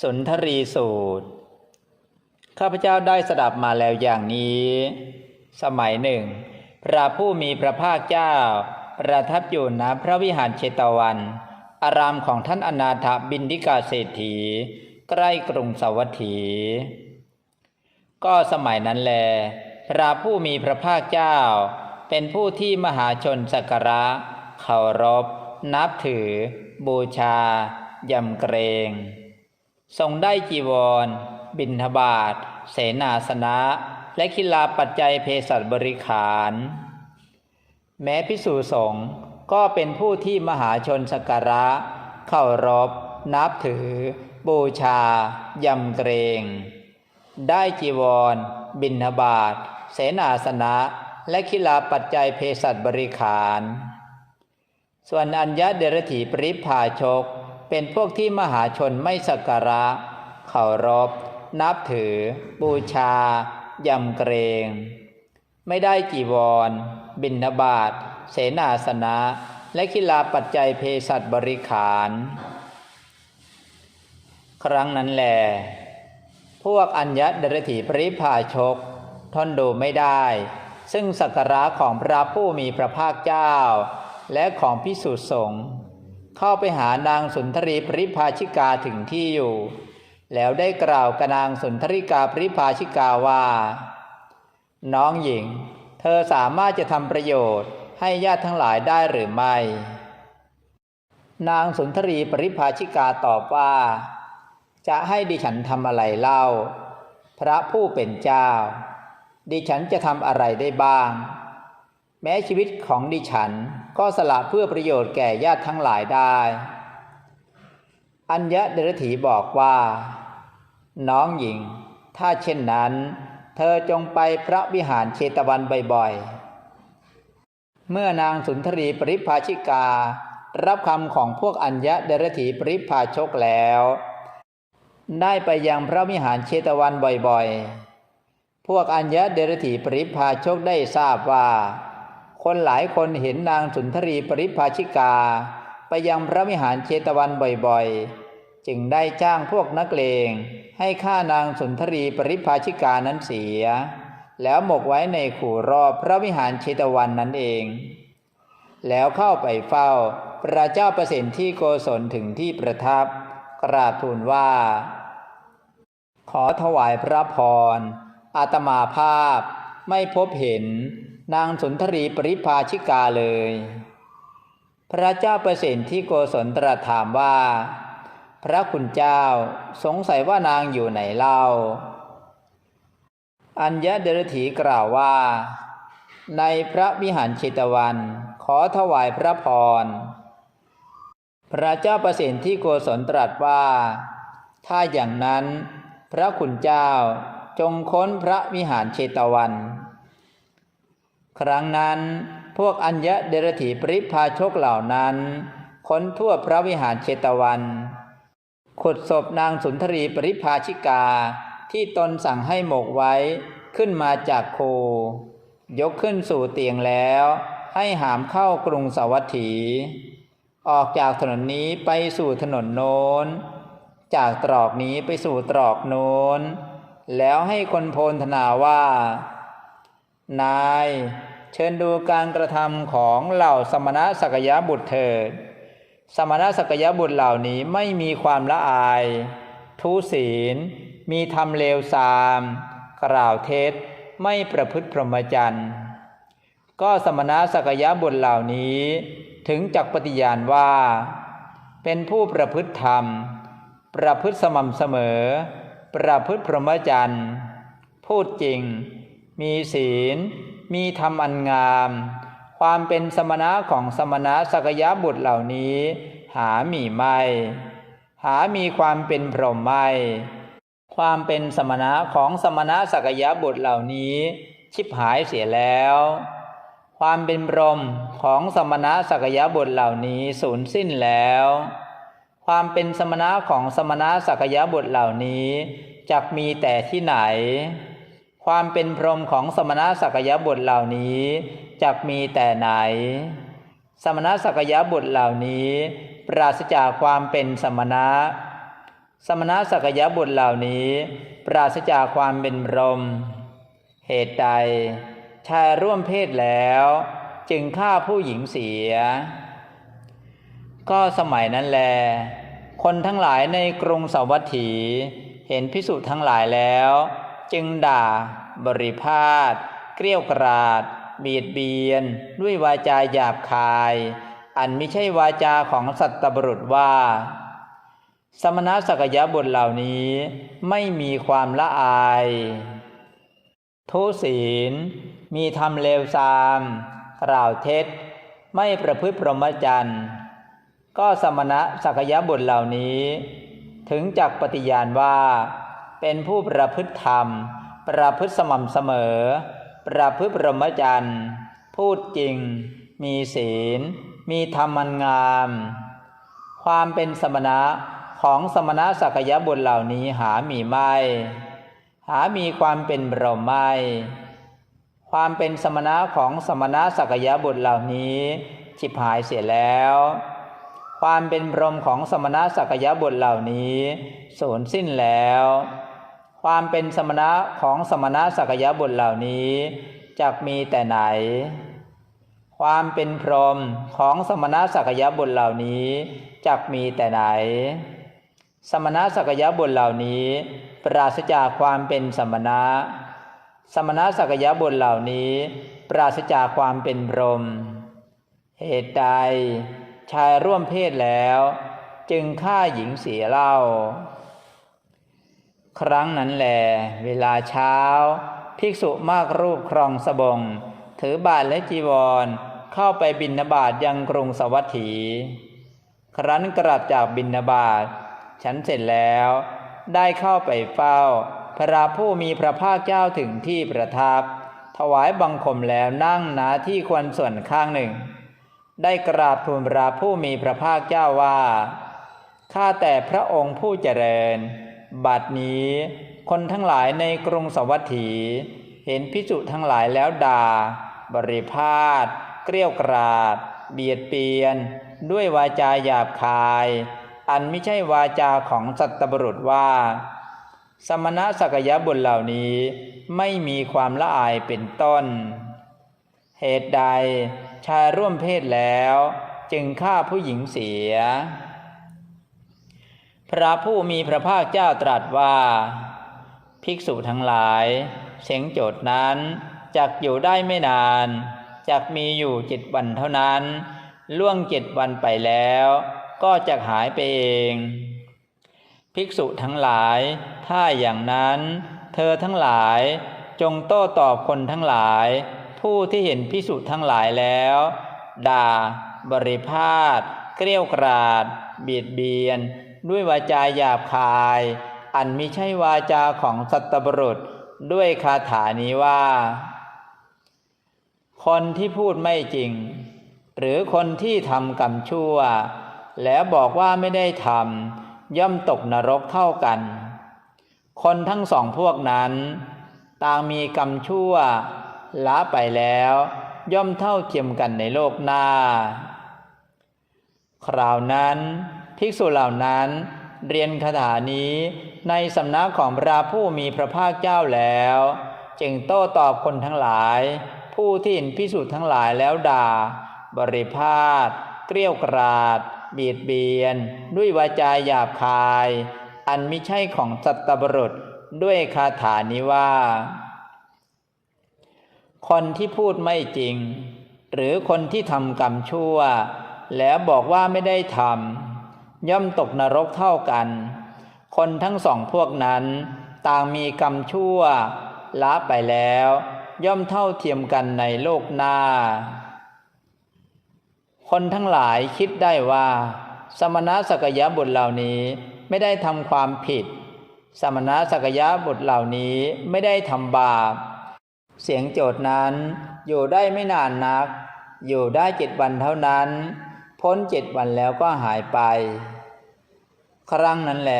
สุนทรีสูตร ข้าพเจ้าได้สดับมาแล้วอย่างนี้ สมัยหนึ่ง พระผู้มีพระภาคเจ้า ประทับอยู่ณพระวิหารเชตวัน อารามของท่านอนาถบินดิกาเศรษฐี ใกล้กรุงสวัตถี ก็สมัยนั้นแล พระผู้มีพระภาคเจ้า เป็นผู้ที่มหาชนสักการะเคารพ นับถือ บูชายำเกรง ทรงได้จีวร บิณฑบาตเสนาสนะ และคิลาปัจจัยเภสัชบริขาร แม้พิสูสงฆ์ก็เป็นผู้ที่มหาชนสักการะเคารพนับถือ บูชา ยำเกรง ได้จีวร บิณฑบาตเสนาสนะ และคิลาปัจจัยเภสัชบริขาร ส่วนอัญญะเดรถีปริภาชก เป็นพวกที่มหาชนไม่สักการะเคารพ นับถือ บูชา ยำเกรง ไม่ได้จีวร บิณฑบาตเสนาสนะ และคิลาปัจจัยเภสัชบริขาร ครั้งนั้นแหลพวกอัญญะเดรถีปริภาชกทนดูไม่ได้ ซึ่งสักการะของพระผู้มีพระภาคเจ้า และของพิสุสงฆ์ เข้าไปหานางสุนทรีปริภาชิกาถึงที่อยู่ แล้วได้กล่าวกับนางสุนทริกาปริภาชิกาว่า น้องหญิง เธอสามารถจะทำประโยชน์ให้ญาติทั้งหลายได้หรือไม่ นางสุนทรีปริภาชิกาตอบว่า จะให้ดิฉันทำอะไรเล่า พระผู้เป็นเจ้า ดิฉันจะทำอะไรได้บ้าง แม้ชีวิตของดิฉัน ก็สละเพื่อประโยชน์แก่ญาติทั้งหลายได้ อัญญะเดรถีบอกว่า น้องหญิง ถ้าเช่นนั้น เธอจงไปพระวิหารเชตวันบ่อยๆ เมื่อนางสุนทรีปริภาชิกา รับคำของพวกอัญญะเดรถีปริภาชกแล้ว ได้ไปยังพระวิหารเชตวันบ่อยๆ พวกอัญญะเดรถีปริภาชกได้ทราบว่า คนหลายคนเห็นนางสุนทรีปริภาชิกา ไปยังพระวิหารเชตวันบ่อยๆ จึงได้จ้างพวกนักเลง ให้ฆ่านางสุนทรีปริภาชิกานั้นเสีย แล้วหมกไว้ในขู่รอบพระวิหารเชตวันนั้นเอง แล้วเข้าไปเฝ้าพระเจ้าประสิทธิโกศลถึงที่ประทับ กราบทูลว่า ขอถวายพระพรอาตมาภาพไม่พบเห็น นางสุนทรีปริภาชิกาเลย พระเจ้าประสิทธิโกศลตรัสถามว่า พระคุณเจ้าสงสัยว่านางอยู่ไหนเล่า อัญญะเดรถีกล่าวว่า ในพระวิหารชิตวันขอถวายพระพร พระเจ้าประสิทธิโกศลตรัสว่า ถ้าอย่างนั้น พระคุณเจ้าจงค้นพระวิหารเชตวัน ครั้งนั้นพวกอัญญะเดรถีปริพาชกเหล่านั้นค้นทั่วพระวิหารเชตวัน ขุดศพนางสุนทรีปริพาชิกาที่ตนสั่งให้หมกไว้ขึ้นมาจากโค ยกขึ้นสู่เตียงแล้ว ให้หามเข้ากรุงสาวัตถี ออกจากถนนนี้ไปสู่ถนนโน้น จากตรอกนี้ไปสู่ตรอกโน้น แล้วให้คนโพลธนาว่า นาย เชิญดูการกระทำของเหล่าสมณะสักยะบุตรเถิด สมณะสักยะบุตรเหล่านี้ไม่มีความละอาย ทุศีล มีทำเลวทราม กล่าวเท็จ ไม่ประพฤติพรหมจรรย์ ก็สมณะสักยะบุตรเหล่านี้ถึงจักปฏิญาณว่า เป็นผู้ประพฤติธรรม ประพฤติสม่ำเสมอ ประพฤติพรหมจรรย์ พูดจริง มีศีล มีธรรมอันงาม ความเป็นสมณะของสมณะสักยะบุตรเหล่านี้ หามีไม่ หามีความเป็นพรหมไม่ ความเป็นสมณะของสมณะสักยะบุตรเหล่านี้ ชิบหายเสียแล้ว ความเป็นพรหมของสมณะสักยะบุตรเหล่านี้สูญสิ้นแล้วความเป็นสมณะของสมณะสักยะบุตรเหล่านี้จักมีแต่ที่ไหน ความเป็นพรหมของสมณะสักยะบุตรเหล่านี้จักมีแต่ไหน สมณะสักยะบุตรเหล่านี้ ปราศจากความเป็นสมณะ สมณะสักยบุตรเหล่านี้ ปราศจากความเป็นพรหมเหตุใด ชายร่วมเพศแล้ว จึงฆ่าผู้หญิงเสีย ก็สมัยนั้นแล คนทั้งหลายในกรุงสาวัตถี เห็นพิสุทั้งหลายแล้ว จึงด่า บริพาทเกลี้ยวกราด บีดเบียน ด้วยวาจาหยาบคาย อันไม่ใช่วาจาของสัตบรุษว่า สมณะสักยะบุตรเหล่านี้ไม่มีความละอาย ทุศีล มีทำเลวทรามกล่าวเท็จ ไม่ประพฤติพรหมจรรย์ ก็สมณะสักยะบุตรเหล่านี้ ถึงจักปฏิญาณว่า เป็นผู้ประพฤติธรรม ประพฤติสม่ำเสมอ ประพฤติพรหมจรรย์พูดจริง มีศีล มีธรรมันงาม ความเป็นสมณะของสมณะสักยะบุตรเหล่านี้หามีไม่ หามีความเป็นบรมไม่ ความเป็นสมณะของสมณะสักยะบุตรเหล่านี้ฉิบหายเสียแล้ว ความเป็นพรหมของสมณะสักยะบุตรเหล่านี้สูญสิ้นแล้ว ความเป็นสมณะของสมณะสักยะบุตรเหล่านี้จักมีแต่ไหน ความเป็นพรหมของสมณะสักยะบุตรเหล่านี้จักมีแต่ไหน สมณะสักยะบุตรเหล่านี้ ปราศจากความเป็นสมณะ สมณะสักยะบุตรเหล่านี้ ปราศจากความเป็นพรหมเหตุใดชายร่วมเพศแล้ว จึงฆ่าหญิงเสียเล่า ครั้งนั้นแหลเวลาเช้า ภิกษุมากรูปครองสบง ถือบาทและจีวร เข้าไปบิณฑบาตยังกรุงสวัสถี ครั้นกลับจากบิณฑบาตฉันเสร็จแล้ว ได้เข้าไปเฝ้า พระผู้มีพระภาคเจ้าถึงที่ประทับ ถวายบังคมแล้วนั่งณที่ควรส่วนข้างหนึ่ง ได้กราบทูลพระผู้มีพระภาคเจ้าว่าข้าแต่พระองค์ผู้เจริญ บัดนี้คนทั้งหลายในกรุงสวัสถีเห็นพิจุทั้งหลายแล้วด่า บริพาทเกลี้ยวกราด เบียดเบียน ด้วยวาจาหยาบคาย อันไม่ใช่วาจาของสัตบุรุษว่า สมณะสักยะบุตรเหล่านี้ไม่มีความละอายเป็นต้น เหตุใดชายร่วมเพศแล้ว จึงฆ่าผู้หญิงเสีย พระผู้มีพระภาคเจ้าตรัสว่า ภิกษุทั้งหลาย เสียงโจทย์นั้นจักอยู่ได้ไม่นานจักมีอยู่เจ็ดวันเท่านั้น ล่วงเจ็ดวันไปแล้ว ก็จะหายไปเอง ภิกษุทั้งหลาย ถ้าอย่างนั้น เธอทั้งหลายจงโต้ตอบคนทั้งหลาย ผู้ที่เห็นภิกษุทั้งหลายแล้ว ด่า บริพาทเกลี้ยกราด เบียดเบียน ด้วยวาจาหยาบคาย อันมิใช่วาจาของสัตบุรุษด้วยคาถานี้ว่า คนที่พูดไม่จริง หรือคนที่ทำกรรมชั่ว แล้วบอกว่าไม่ได้ทำย่อมตกนรกเท่ากัน คนทั้งสองพวกนั้น ต่างมีกรรมชั่วละไปแล้วย่อมเท่าเทียมกันในโลกหน้า คราวนั้น ภิกษุเหล่านั้น เรียนคาถานี้ในสำนักของพระผู้มีพระภาคเจ้าแล้ว จึงโต้ตอบคนทั้งหลาย ผู้ที่เห็นพิสุทั้งหลายแล้วด่า บริพาทเกลี้ยวกราด บีดเบียน ด้วยวาจาหยาบคาย อันไม่ใช่ของสัตบรุษด้วยคาถานี้ว่า คนที่พูดไม่จริง หรือคนที่ทำกรรมชั่ว แล้วบอกว่าไม่ได้ทำ ย่อมตกนรกเท่ากัน คนทั้งสองพวกนั้นต่างมีกรรมชั่วละไปแล้ว ย่อมเท่าเทียมกันในโลกหน้า คนทั้งหลายคิดได้ว่า สมณะสักยะบุตรเหล่านี้ไม่ได้ทำความผิด สมณะสักยะบุตรเหล่านี้ไม่ได้ทำบาป เสียงโจทย์นั้นอยู่ได้ไม่นานนัก อยู่ได้เจ็ดวันเท่านั้น พ้นเจ็ดวันแล้วก็หายไป ครั้งนั้นแหล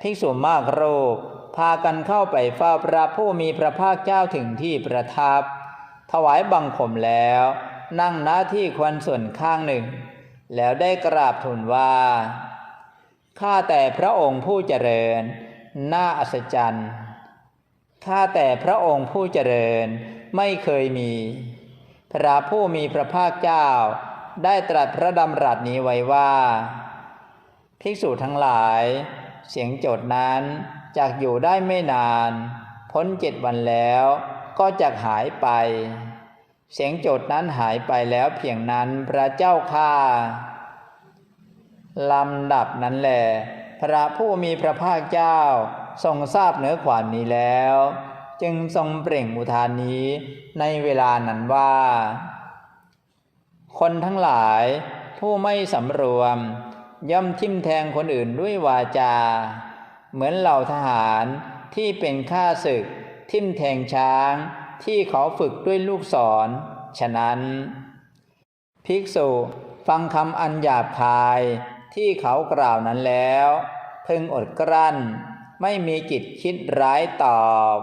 ภิกษุมากโรูปพากันเข้าไปเฝ้าพระผู้มีพระภาคเจ้าถึงที่ประทับ ถวายบังคมแล้ว นั่งหน้าที่ควรส่วนข้างหนึ่ง แล้วได้กราบทูลว่าข้าแต่พระองค์ผู้เจริญ น่าอัศจรรย์ข้าแต่พระองค์ผู้เจริญไม่เคยมี พระผู้มีพระภาคเจ้า ได้ตรัสพระดำรัสนี้ไว้ว่า ภิกษุทั้งหลาย เสียงโจทย์นั้นจากอยู่ได้ไม่นาน พ้นเจ็ดวันแล้วก็จะหายไป เสียงโจทย์นั้นหายไปแล้วเพียงนั้นพระเจ้าข้าลำดับนั้นแหละพระผู้มีพระภาคเจ้าทรงทราบเนื้อความนี้แล้ว จึงทรงเปล่งอุทานนี้ในเวลานั้นว่า คนทั้งหลายผู้ไม่สำรวม ย่อมทิ่มแทงคนอื่นด้วยวาจา เหมือนเหล่าทหารที่เป็นข้าศึก ทิ่มแทงช้างที่เขาฝึกด้วยลูกศร ฉะนั้น ภิกษุฟังคำอันหยาบคายที่เขากล่าวนั้นแล้ว พึงอดกลั้น ไม่มีจิตคิดร้ายตอบ